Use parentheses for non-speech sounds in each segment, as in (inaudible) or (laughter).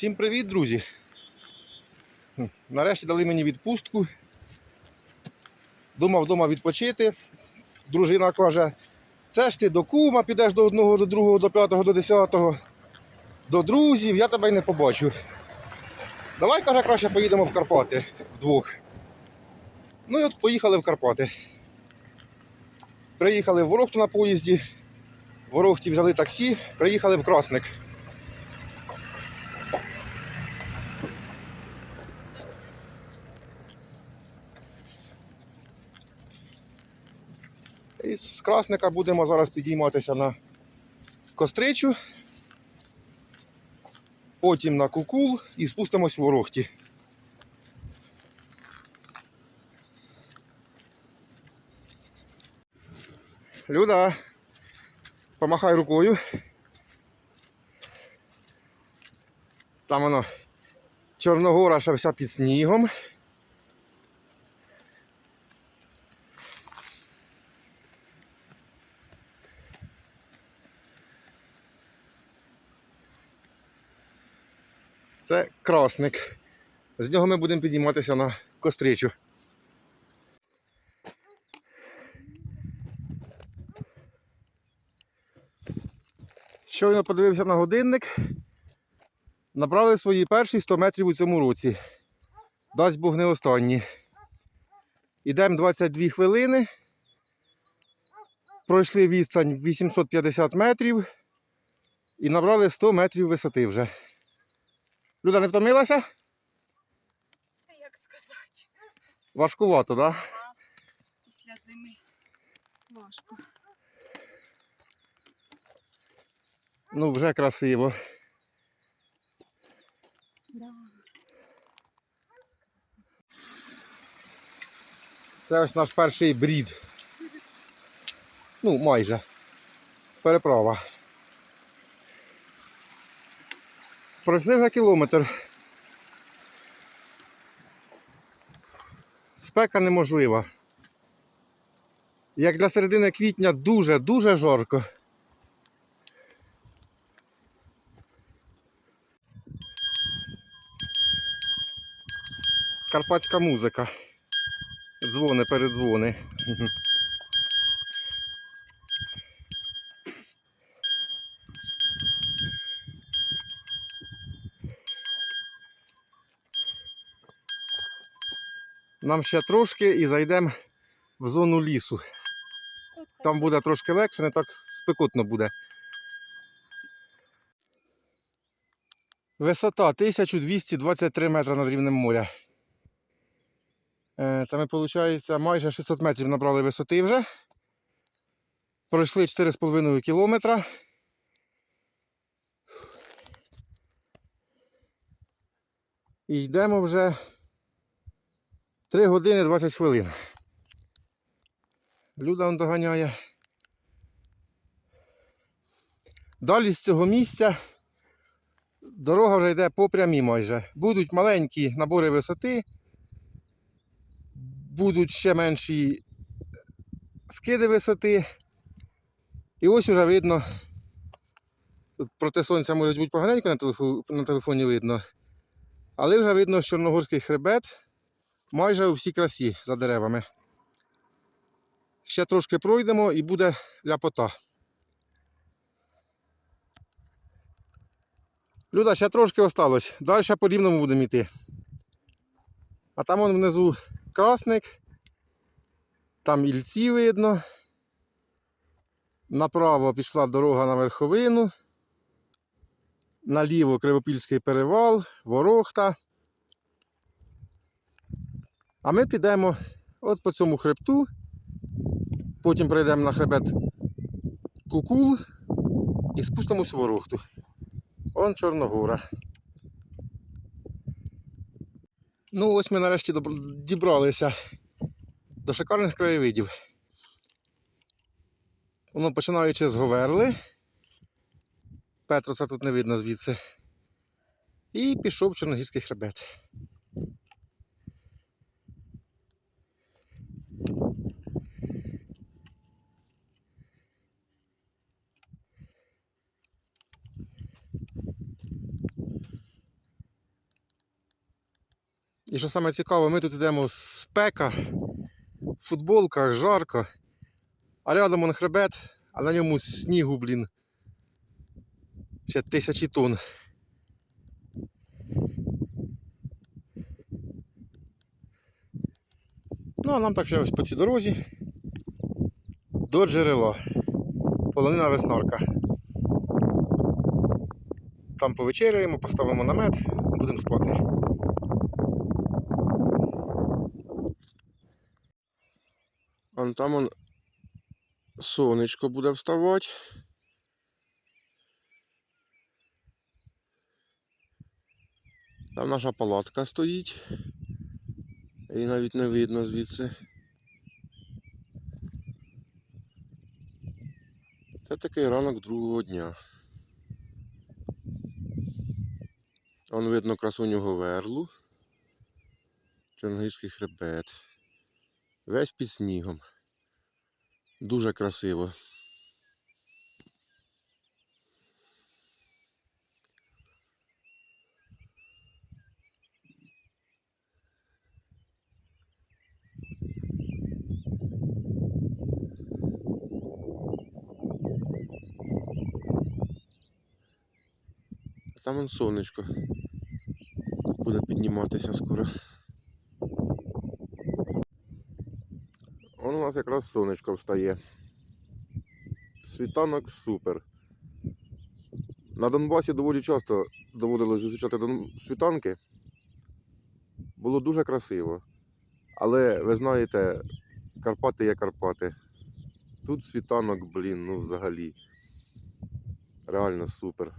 Всім привіт, друзі! Нарешті дали мені відпустку. Думав вдома відпочити. Дружина каже, це ж ти до кума підеш до одного, до другого, до п'ятого, до десятого, до друзів, я тебе й не побачу. Давай, каже, краще поїдемо в Карпати вдвох. Ну і от поїхали в Карпати. Приїхали в Ворохту на поїзді. В Ворохті взяли таксі, приїхали в Красник. І з Красника будемо зараз підійматися на Костричу, потім на Кукул і спустимось в Ворохті. Люда, помахай рукою. Там воно Чорногора ще вся під снігом. Це красник. З нього ми будемо підійматися на костричу. Щойно подивився на годинник. Набрали свої перші 100 метрів у цьому році. Дасть Бог не останні. Ідемо 22 хвилини. Пройшли відстань 850 метрів і набрали 100 метрів висоти вже. Люда не втомилася? Як сказати? Важкувато, так? Да? Після зими важко. Ну, вже красиво. Да. Це ось наш перший брід. Ну, майже. Переправа. Пройшли вже кілометр. Спека неможлива. Як для середини квітня дуже-дуже жарко. Карпатська музика. Дзвони, передзвони. Нам ще трошки і зайдемо в зону лісу. Там буде трошки легше, не так спекотно буде. Висота 1223 метри над рівнем моря. Е, Це ми, виходить, майже 600 метрів набрали висоти вже. Пройшли 4,5 кілометра. І йдемо вже 3 години 20 хвилин. Люда он доганяє. Далі з цього місця дорога вже йде по прямій майже. Будуть маленькі набори висоти будуть ще менші скиди висоти. І ось уже видно. Проти сонця може бути поганенько на телефоні видно. Але вже видно, що Чорногорський хребет майже у всій красі за деревами. Ще трошки пройдемо і буде ляпота. Люда, ще трошки осталось. Далі по рівному будемо йти. А там вон внизу красник, там ільці видно. Направо пішла дорога на верховину. Наліво Кривопільський перевал, Ворохта. А ми підемо от по цьому хребту. Потім прийдемо на хребет Кукул і спустимось в Ворохту. Он Чорногора. Ну, ось ми нарешті дібралися до шикарних краєвидів. Воно починаючи з Говерли. Петроса тут не видно звідси. І пішов Чорногірський хребет. І що саме цікаве, ми тут йдемо з спека, в футболках, жарко, а рядом он хребет, а на ньому снігу, блін, ще тисячі тонн. Ну, а нам так ще ось по цій дорозі до джерела. Полонина веснарка. Там повечеряємо, поставимо намет, будемо спати. Вон там он сонечко буде вставати. Там наша палатка стоїть. Її навіть не видно звідси. Це такий ранок другого дня. Вон видно красуню Говерлу. Чорногірський хребет. Весь під снігом. Дуже красиво. Там он сонечко буде підніматися скоро. Он у нас якраз сонечко встає. Світанок супер. На Донбасі доволі часто доводилось зустрічати світанки. Було дуже красиво. Але ви знаєте, Карпати є Карпати. Тут світанок, блін, ну взагалі. Реально супер.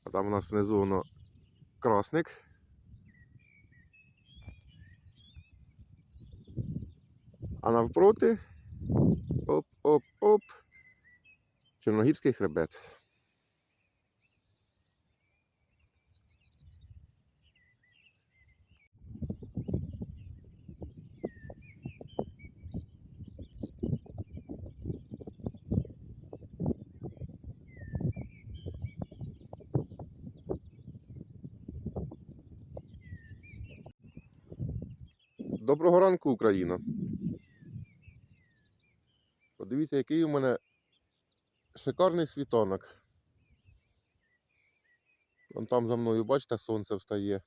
А там у нас внизу воно красник. А навпроти оп-оп-оп. Чорногірський хребет. Доброго ранку, Україна. Подивіться, який у мене шикарний світанок. Вон там за мною, бачите, сонце встає.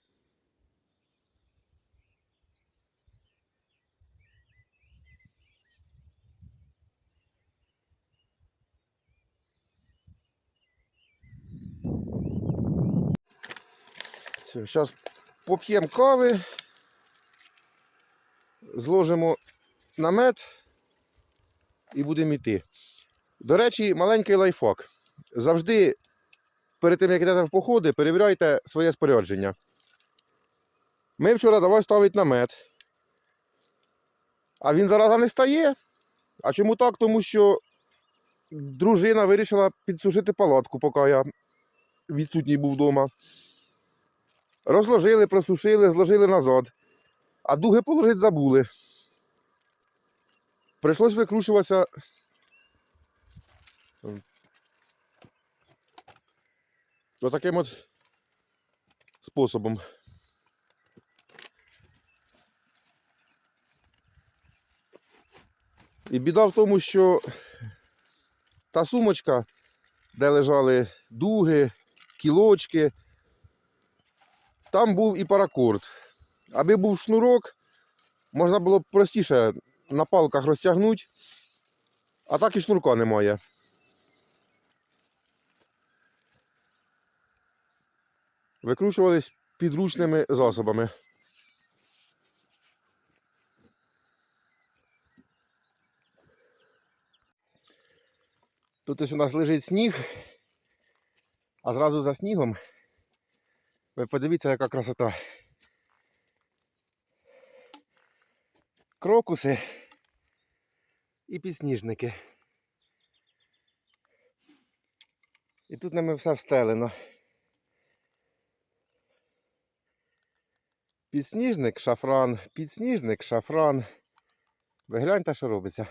Зараз поп'ємо кави, зложимо намет і будемо йти. До речі, маленький лайфхак. Завжди перед тим, як йдете в походи, перевіряйте своє спорядження. Ми вчора давай ставити намет. А він зараз не стає. А чому так? Тому що дружина вирішила підсушити палатку, поки я відсутній був вдома. Розложили, просушили, зложили назад. А дуги положити забули. Прийшлось викручуватися. Отаким от способом. І біда в тому, що та сумочка, де лежали дуги, кілочки, там був і паракорд. Аби був шнурок, можна було б простіше на палках розтягнути, а так і шнурка немає. Викручувались підручними засобами. Тут ось у нас лежить сніг, а зразу за снігом. Ви подивіться, яка красота. Крокуси і підсніжники. І тут нами все встелено. Підсніжник, шафран, підсніжник, шафран. Ви гляньте, що робиться.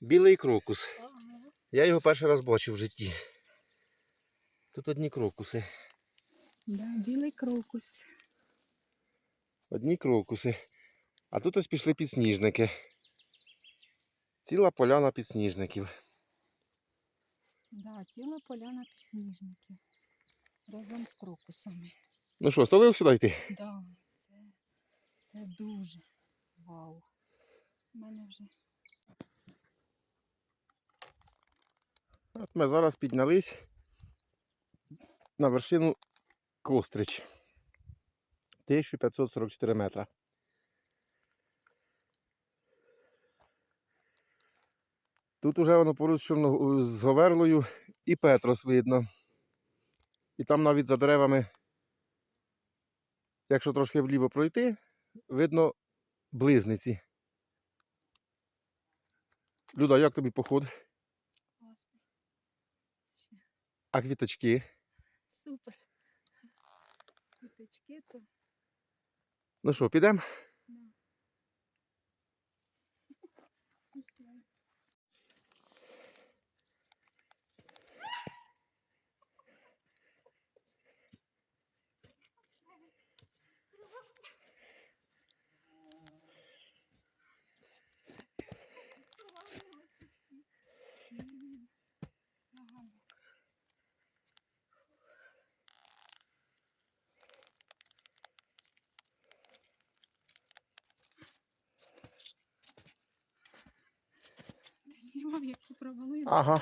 Білий крокус. Я його перший раз бачив в житті. Тут одні крокуси. Да, білий крокус. Одні крокуси. А тут ось пішли підсніжники. Ціла поляна підсніжників. Да, ціла поляна підсніжників. Разом з крокусами. Ну що, стали сюди йти? Да, це, це дуже вау. У мене вже От ми зараз піднялись на вершину Кострич. 1544 метра. Тут уже воно поруч Чорно... з Говерлою і Петрос видно. І там навіть за деревами, якщо трошки вліво пройти, видно близниці. Люда, як тобі поход? А квіточки? Супер. Квіточки то. Ну що, підемо? Знімав, як ти провалилася? Ага.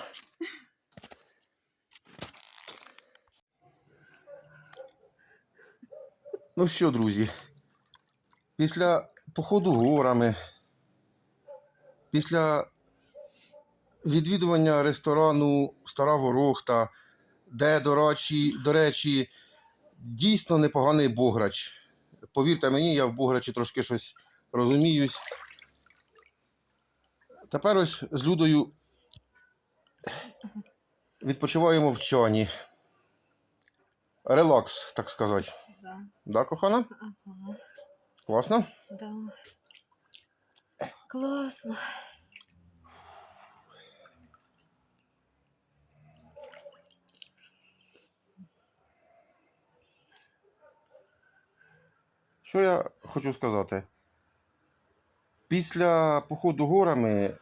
Ну що, друзі, після походу горами, після відвідування ресторану Стара Ворохта, де, до речі, до речі, дійсно непоганий бограч. Повірте мені, я в бограчі трошки щось розуміюсь. Тепер ось з Людою відпочиваємо в чані. Релакс, так сказати. Да. Да, кохана? Ага. Класно? Да. Класно. Що я хочу сказати? Після походу горами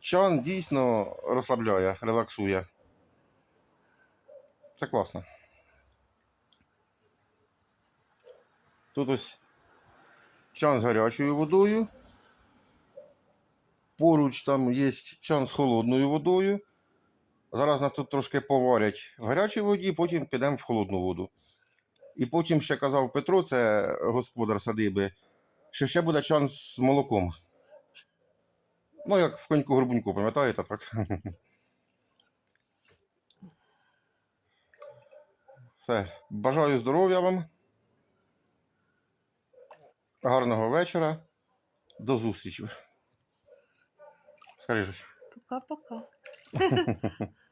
чан дійсно розслабляє, релаксує. Це класно. Тут ось чан з гарячою водою. Поруч там є чан з холодною водою. Зараз нас тут трошки поварять в гарячій воді, потім підемо в холодну воду. І потім ще казав Петро, це господар садиби, що ще буде чан з молоком. Ну, як в коньку горбуньку, пам'ятаєте, так? (laughs) Все. Бажаю здоров'я вам. Гарного вечора. До зустрічі. Скажи щось. Пока-пока. (laughs)